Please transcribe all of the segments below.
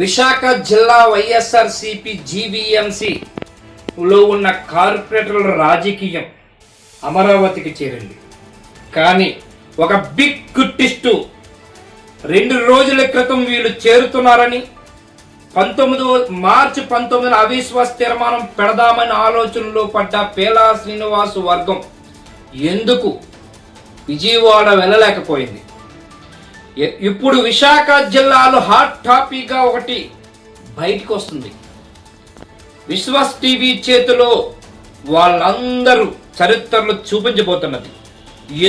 విశాఖ జిల్లా వైఎస్ఆర్సిపి జీవీఎంసీలో ఉన్న కార్పొరేటర్ల రాజకీయం అమరావతికి చేరింది. కానీ ఒక బిగ్ ట్విస్ట్ రెండు రోజుల క్రితం వీళ్ళు చేరుతున్నారని పంతొమ్మిదో మార్చి పంతొమ్మిదిన అవిశ్వాస తీర్మానం పెడదామని ఆలోచనలో పడ్డ పేలా శ్రీనివాసు వర్గం ఎందుకు విజయవాడ వెళ్ళలేకపోయింది? ఇప్పుడు విశాఖ జిల్లాలో హాట్ టాపిక్గా ఒకటి బయటకు వస్తుంది విశ్వాస్ టీవీ చేతిలో వాళ్ళందరూ చరిత్రలు చూపించబోతున్నది.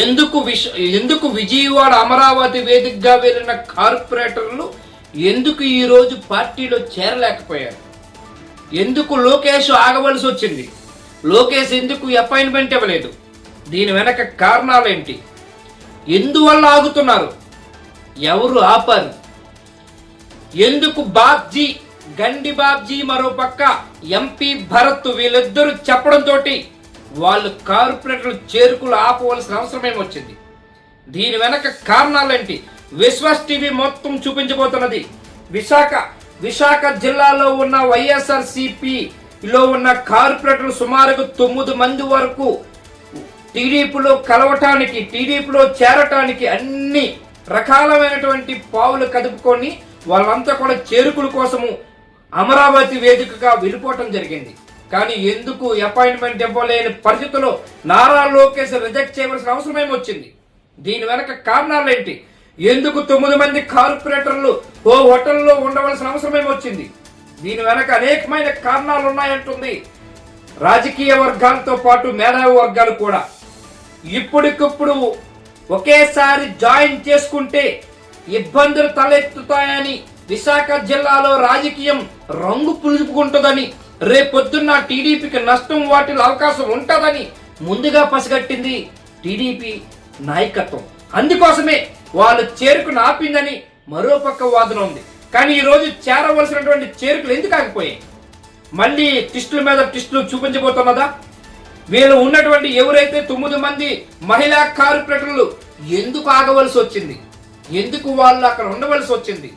ఎందుకు విష ఎందుకు విజయవాడ అమరావతి వేదికగా వెళ్ళిన కార్పొరేటర్లు ఎందుకు ఈరోజు పార్టీలో చేరలేకపోయారు? ఎందుకు లోకేష్ ఆగవలసి వచ్చింది? లోకేష్ ఎందుకు అపాయింట్మెంట్ ఇవ్వలేదు? దీని వెనక కారణాలేంటి? ఎందువల్ల ఆగుతున్నారు? ఎవరు ఆపరు. ఎందుకు బాబ్జీ గండి బాబ్జీ మరో పక్క ఎంపీ భరత్ వీళ్ళిద్దరూ చెప్పడంతో వాళ్ళు కార్పొరేటర్లు చేరుకులు ఆపవలసిన అవసరం ఏమొచ్చింది దీని వెనక కారణాలేంటి? విశ్వాస్ టీవీ మొత్తం చూపించబోతున్నది. విశాఖ విశాఖ జిల్లాలో ఉన్న వైఎస్ఆర్లో ఉన్న కార్పొరేటర్లు సుమారుగా తొమ్మిది మంది వరకు టీడీపీలో కలవటానికి టీడీపీలో చేరటానికి అన్ని రకాలమైనటువంటి పావులు కదుపుకొని వాళ్ళంతా కూడా చేరుకుల కోసము అమరావతి వేదికగా వెళ్ళిపోవటం జరిగింది. కానీ ఎందుకు అపాయింట్మెంట్ ఇవ్వలేని పరిస్థితుల్లో నారా లోకేష్ రిజెక్ట్ చేయవలసిన అవసరం వచ్చింది? దీని వెనక కారణాలేంటి ఎందుకు తొమ్మిది మంది కార్పొరేటర్లు ఓ హోటల్లో ఉండవలసిన అవసరం వచ్చింది? దీని వెనక అనేకమైన కారణాలు ఉన్నాయంటుంది. రాజకీయ వర్గాలతో పాటు మేధావి వర్గాలు కూడా. ఇప్పటికిప్పుడు ఒకేసారి జాయిన్ చేసుకుంటే ఇబ్బందులు తలెత్తుతాయని విశాఖ జిల్లాలో రాజకీయం రంగు పులుపుకుంటుందని రేపొద్దున్న టీడీపీకి నష్టం వాటిలో అవకాశం ఉంటుందని ముందుగా పసిగట్టింది టీడీపీ నాయకత్వం. అందుకోసమే వాళ్ళు చేరుకుని ఆపిందని మరో పక్క వాదన ఉంది. కానీ ఈరోజు చేరవలసినటువంటి చేరుకులు ఎందుకు ఆగిపోయాయి? మళ్ళీ టిస్టుల మీద టిస్టులు చూపించబోతున్నదా? వీళ్ళు ఉన్నటువంటి ఎవరైతే తొమ్మిది మంది మహిళా కార్పొరేటర్లు ఎందుకు ఆగవలసి వచ్చింది? ఎందుకు వాళ్ళు అక్కడ ఉండవలసి వచ్చింది?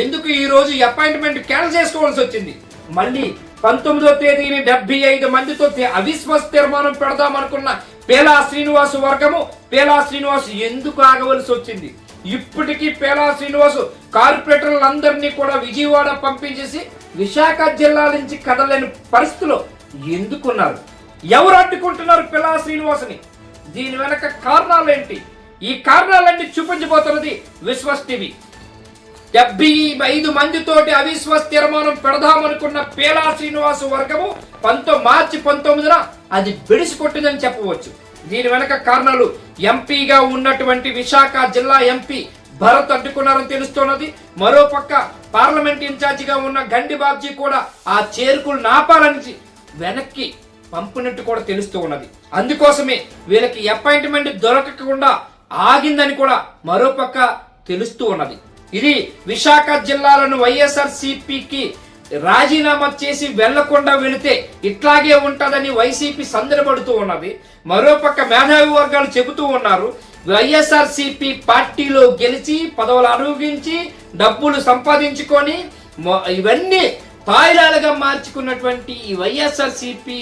ఎందుకు ఈ రోజు అపాయింట్మెంట్ క్యాన్సిల్ చేసుకోవాల్సి వచ్చింది? మళ్ళీ పంతొమ్మిదో తేదీని డెబ్బై ఐదు మందితో అవిశ్వాస తీర్మానం పెడదామనుకున్న పేలా శ్రీనివాస్ వర్గము పేలా శ్రీనివాస్ ఎందుకు ఆగవలసి వచ్చింది? ఇప్పటికీ పేలా శ్రీనివాస్ కార్పొరేటర్లందరినీ కూడా విజయవాడ పంపించేసి విశాఖ జిల్లా నుంచి కదలేని పరిస్థితిలో ఎందుకున్నారు? ఎవరు అడ్డుకుంటున్నారు పిలా శ్రీనివాసుని? దీని వెనక కారణాలేంటి? ఈ కారణాలన్నీ చూపించబోతున్నది విశ్వస్ టీవీ. డెబ్బై ఐదు మందితోటి అవిశ్వాస తీర్మానం పెడదామనుకున్న పేలా శ్రీనివాసు వర్గము పంతో మార్చి పంతొమ్మిదిన అది బెడిసి కొట్టిందని చెప్పవచ్చు. దీని వెనక కారణాలు ఎంపీగా ఉన్నటువంటి విశాఖ జిల్లా ఎంపీ భరత్ అడ్డుకున్నారని తెలుస్తున్నది. మరో పక్క పార్లమెంట్ ఇన్ఛార్జిగా ఉన్న గండి బాబ్జీ కూడా ఆ చేరుకులు నాపాలని వెనక్కి పంపినట్టు కూడా తెలుస్తూ ఉన్నది. అందుకోసమే వీళ్ళకి అపాయింట్మెంట్ దొరకకుండా ఆగిందని కూడా మరోపక్క తెలుస్తూ ఉన్నది. ఇది విశాఖ జిల్లాలను వైఎస్ఆర్ సిపికి రాజీనామా చేసి వెళ్ళకుండా వెళితే ఇట్లాగే ఉంటుందని వైసీపీ సందడిపడుతూ ఉన్నది. మరోపక్క మేధావి వర్గాలు చెబుతూ ఉన్నారు. వైఎస్ఆర్ సిపి పార్టీలో గెలిచి పదవులు అనుభవించి డబ్బులు సంపాదించుకొని ఇవన్నీ తాయిలాలుగా మార్చుకున్నటువంటి ఈ వైఎస్ఆర్సిపి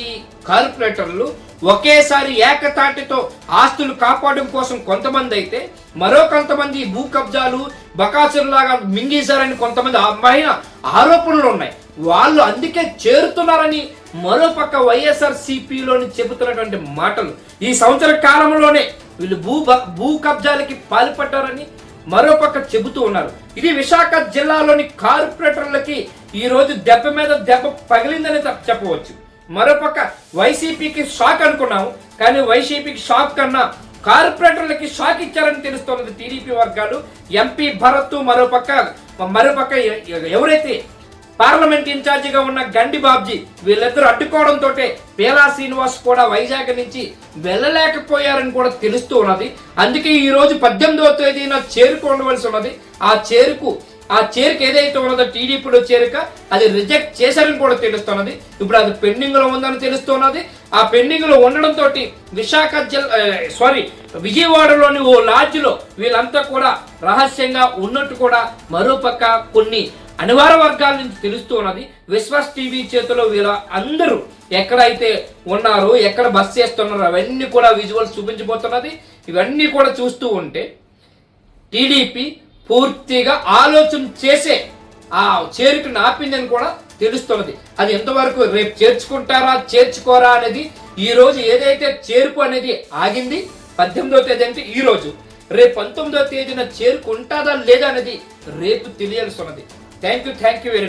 కార్పొరేటర్లు ఒకేసారి ఏకతాటితో ఆస్తులు కాపాడడం కోసం కొంతమంది అయితే మరో కొంతమంది భూ కబ్జాలు బకాసురులాగా మింగేశారని కొంతమంది అమ్మాయిన ఆరోపణలు ఉన్నాయి. వాళ్ళు అందుకే చేరుతున్నారని మరోపక్క వైఎస్ఆర్ సిపిలోని చెబుతున్నటువంటి మాటలు ఈ సంవత్సర కాలంలోనే వీళ్ళు భూ భూ కబ్జాలకి పాల్పడ్డారని మరోపక్క చెబుతూ ఉన్నారు. ఇది విశాఖ జిల్లాలోని కార్పొరేటర్లకి ఈ రోజు దెబ్బ మీద దెబ్బ పగిలిందని చెప్పవచ్చు. మరోపక్క వైసీపీకి షాక్ అనుకున్నాము కానీ వైసీపీకి షాక్ కన్నా కార్పొరేటర్లకి షాక్ ఇచ్చారని తెలుస్తున్నది టీడీపీ వర్గాలు. ఎంపీ భరత్ మరోపక్క మరోపక్క ఎవరైతే పార్లమెంట్ ఇన్ఛార్జిగా ఉన్న గండి బాబ్జీ వీళ్ళిద్దరూ అడ్డుకోవడంతో పేలా శ్రీనివాస్ కూడా వైజాగ్ నుంచి వెళ్ళలేకపోయారని కూడా తెలుస్తూ ఉన్నది. అందుకే ఈ రోజు పద్దెనిమిదవ తేదీన చేరుకు ఉండవలసి ఉన్నది. ఆ చేరుకు ఆ చేరిక ఏదైతే ఉన్నదో టీడీపీలో చేరిక అది రిజెక్ట్ చేశారని కూడా తెలుస్తున్నది ఇప్పుడు అది పెండింగ్లో ఉందని తెలుస్తున్నది ఆ పెండింగ్లో ఉండడంతో విశాఖ జిల్లా సారీ విజయవాడలోని ఓ లాడ్జ్లో వీళ్ళంతా కూడా రహస్యంగా ఉన్నట్టు కూడా మరోపక్క కొన్ని అనివార్య వర్గాల నుంచి తెలుస్తూ ఉన్నది. విశ్వాస్ టీవీ చేతిలో వీళ్ళ అందరూ ఎక్కడైతే ఉన్నారో ఎక్కడ బస్ చేస్తున్నారో అవన్నీ కూడా విజువల్స్ చూపించబోతున్నది. ఇవన్నీ కూడా చూస్తూ ఉంటే టీడీపీ పూర్తిగా ఆలోచన చేసే ఆ చేరికను ఆపిందని కూడా తెలుస్తున్నది. అది ఎంతవరకు రేపు చేర్చుకుంటారా చేర్చుకోరా అనేది ఈ రోజు ఏదైతే చేర్పు అనేది ఆగింది పద్దెనిమిదో తేదీ అంటే ఈ రోజు. రేపు పంతొమ్మిదో తేదీన చేరుకుంటాదా లేదా అనేది రేపు తెలియాల్సి ఉన్నది. Thank you thank you very